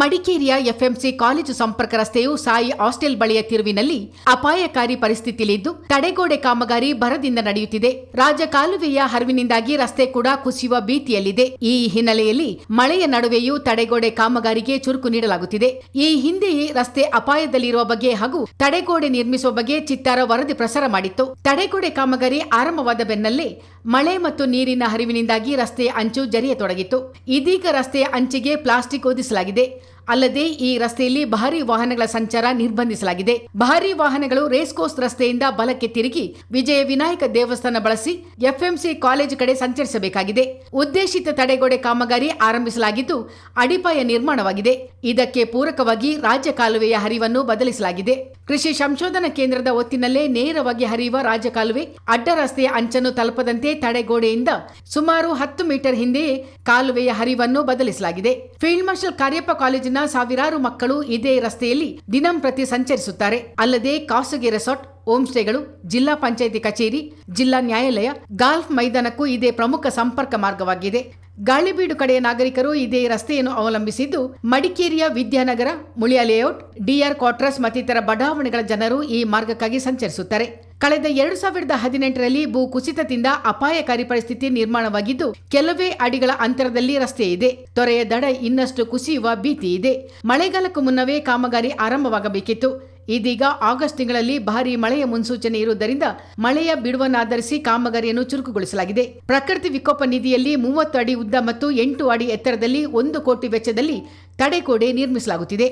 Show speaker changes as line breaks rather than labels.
ಮಡಿಕೇರಿಯ FMC college ಸಂಪರ್ಕ ರಸ್ತೆಯು ಸಾಯಿ ಹಾಸ್ಟೆಲ್ ಬಳಿಯ ತಿರುವಿನಲ್ಲಿ ಅಪಾಯಕಾರಿ ಪರಿಸ್ಥಿತಿಯಲ್ಲಿದ್ದು, ತಡೆಗೋಡೆ ಕಾಮಗಾರಿ ಭರದಿಂದ ನಡೆಯುತ್ತಿದೆ. ರಾಜ ಕಾಲುವೆಯ ಹರಿವಿನಿಂದಾಗಿ ರಸ್ತೆ ಕೂಡ ಕುಸಿಯುವ ಭೀತಿಯಲ್ಲಿದೆ. ಈ ಹಿನ್ನೆಲೆಯಲ್ಲಿ ಮಳೆಯ ನಡುವೆಯೂ ತಡೆಗೋಡೆ ಕಾಮಗಾರಿಗೆ ಚುರುಕು ನೀಡಲಾಗುತ್ತಿದೆ. ಈ ಹಿಂದೆಯೇ ರಸ್ತೆ ಅಪಾಯದಲ್ಲಿರುವ ಬಗ್ಗೆ ಹಾಗೂ ತಡೆಗೋಡೆ ನಿರ್ಮಿಸುವ ಬಗ್ಗೆ ಚಿತ್ತಾರ ವರದಿ ಪ್ರಸಾರ ಮಾಡಿತ್ತು. ತಡೆಗೋಡೆ ಕಾಮಗಾರಿ ಆರಂಭವಾದ ಬೆನ್ನಲ್ಲೇ ಮಳೆ ಮತ್ತು ನೀರಿನ ಹರಿವಿನಿಂದಾಗಿ ರಸ್ತೆಯ ಅಂಚು ಜರಿಯತೊಡಗಿತ್ತು. ಇದೀಗ ರಸ್ತೆಯ ಅಂಚಿಗೆ ಪ್ಲಾಸ್ಟಿಕ್ ಹೊದಿಸಲಾಗಿದೆ ಅಲ್ಲದೆ ಈ ರಸ್ತೆಯಲ್ಲಿ ಭಾರಿ ವಾಹನಗಳ ಸಂಚಾರ ನಿರ್ಬಂಧಿಸಲಾಗಿದೆ. ಭಾರಿ ವಾಹನಗಳು ರೇಸ್ ಕೋರ್ಸ್ ರಸ್ತೆಯಿಂದ ಬಲಕ್ಕೆ ತಿರುಗಿ ವಿಜಯ ವಿನಾಯಕ ದೇವಸ್ಥಾನ ಬಳಸಿ ಎಫ್ಎಂಸಿ ಕಾಲೇಜು ಕಡೆ ಸಂಚರಿಸಬೇಕಾಗಿದೆ. ಉದ್ದೇಶಿತ ತಡೆಗೋಡೆ ಕಾಮಗಾರಿ ಆರಂಭಿಸಲಾಗಿದ್ದು ಅಡಿಪಾಯ ನಿರ್ಮಾಣವಾಗಿದೆ. ಇದಕ್ಕೆ ಪೂರಕವಾಗಿ ರಾಜ್ಯ ಕಾಲುವೆಯ ಹರಿವನ್ನು ಬದಲಿಸಲಾಗಿದೆ. ಕೃಷಿ ಸಂಶೋಧನಾ ಕೇಂದ್ರದ ಒತ್ತಿನಲ್ಲೇ ನೇರವಾಗಿ ಹರಿಯುವ ರಾಜಕಾಲುವೆ, ಅಡ್ಡ ರಸ್ತೆಯ ಅಂಚನ್ನು ತಲುಪದಂತೆ ತಡೆಗೋಡೆಯಿಂದ ಸುಮಾರು ಹತ್ತು ಮೀಟರ್ ಹಿಂದೆಯೇ ಕಾಲುವೆಯ ಹರಿವನ್ನು ಬದಲಿಸಲಾಗಿದೆ. ಫೀಲ್ಡ್ ಮಾರ್ಷಲ್ ಕಾರ್ಯಪ್ಪ ಕಾಲೇಜಿನ ಸಾವಿರಾರು ಮಕ್ಕಳು ಇದೇ ರಸ್ತೆಯಲ್ಲಿ ದಿನಂಪ್ರತಿ ಸಂಚರಿಸುತ್ತಾರೆ. ಅಲ್ಲದೆ ಖಾಸಗಿ ರೆಸಾರ್ಟ್ ಹೋಮ್ ಸ್ಟೇಗಳು ಜಿಲ್ಲಾ ಪಂಚಾಯಿತಿ ಕಚೇರಿ, ಜಿಲ್ಲಾ ನ್ಯಾಯಾಲಯ, ಗಾಲ್ಫ್ ಮೈದಾನಕ್ಕೂ ಇದೇ ಪ್ರಮುಖ ಸಂಪರ್ಕ ಮಾರ್ಗವಾಗಿದೆ. ಗಾಳಿಬೀಡು ಕಡೆಯ ನಾಗರಿಕರು ಇದೇ ರಸ್ತೆಯನ್ನು ಅವಲಂಬಿಸಿದ್ದು ಮಡಿಕೇರಿಯ Vidyanagar, Muliya layout, DR quarters ಮತ್ತಿತರ ಬಡಾವಣೆಗಳ ಜನರು ಈ ಮಾರ್ಗಕ್ಕಾಗಿ ಸಂಚರಿಸುತ್ತಾರೆ. ಕಳೆದ ಎರಡು ಸಾವಿರದ ಹದಿನೆಂಟರಲ್ಲಿ ಭೂ ಕುಸಿತದಿಂದ ಅಪಾಯಕಾರಿ ಪರಿಸ್ಥಿತಿ ನಿರ್ಮಾಣವಾಗಿದ್ದು, ಕೆಲವೇ ಅಡಿಗಳ ಅಂತರದಲ್ಲಿ ರಸ್ತೆ ಇದೆ. ತೊರೆಯ ದಡ ಇನ್ನಷ್ಟು ಕುಸಿಯುವ ಭೀತಿ ಇದೆ. ಮಳೆಗಾಲಕ್ಕೂ ಮುನ್ನವೇ ಕಾಮಗಾರಿ ಆರಂಭವಾಗಬೇಕಿತ್ತು. ಇದೀಗ ಆಗಸ್ಟ್ ತಿಂಗಳಲ್ಲಿ ಭಾರಿ ಮಳೆಯ ಮುನ್ಸೂಚನೆ ಇರುವುದರಿಂದ ಮಳೆಯ ಬಿಡುವನ್ನಾಧರಿಸಿ ಕಾಮಗಾರಿಯನ್ನು ಚುರುಕುಗೊಳಿಸಲಾಗಿದೆ. ಪ್ರಕೃತಿ ವಿಕೋಪ ನಿಧಿಯಲ್ಲಿ ಮೂವತ್ತು ಅಡಿ ಉದ್ದ ಮತ್ತು ಎಂಟು ಅಡಿ ಎತ್ತರದಲ್ಲಿ ಒಂದು ಕೋಟಿ ವೆಚ್ಚದಲ್ಲಿ ತಡೆಗೋಡೆ ನಿರ್ಮಿಸಲಾಗುತ್ತಿದೆ.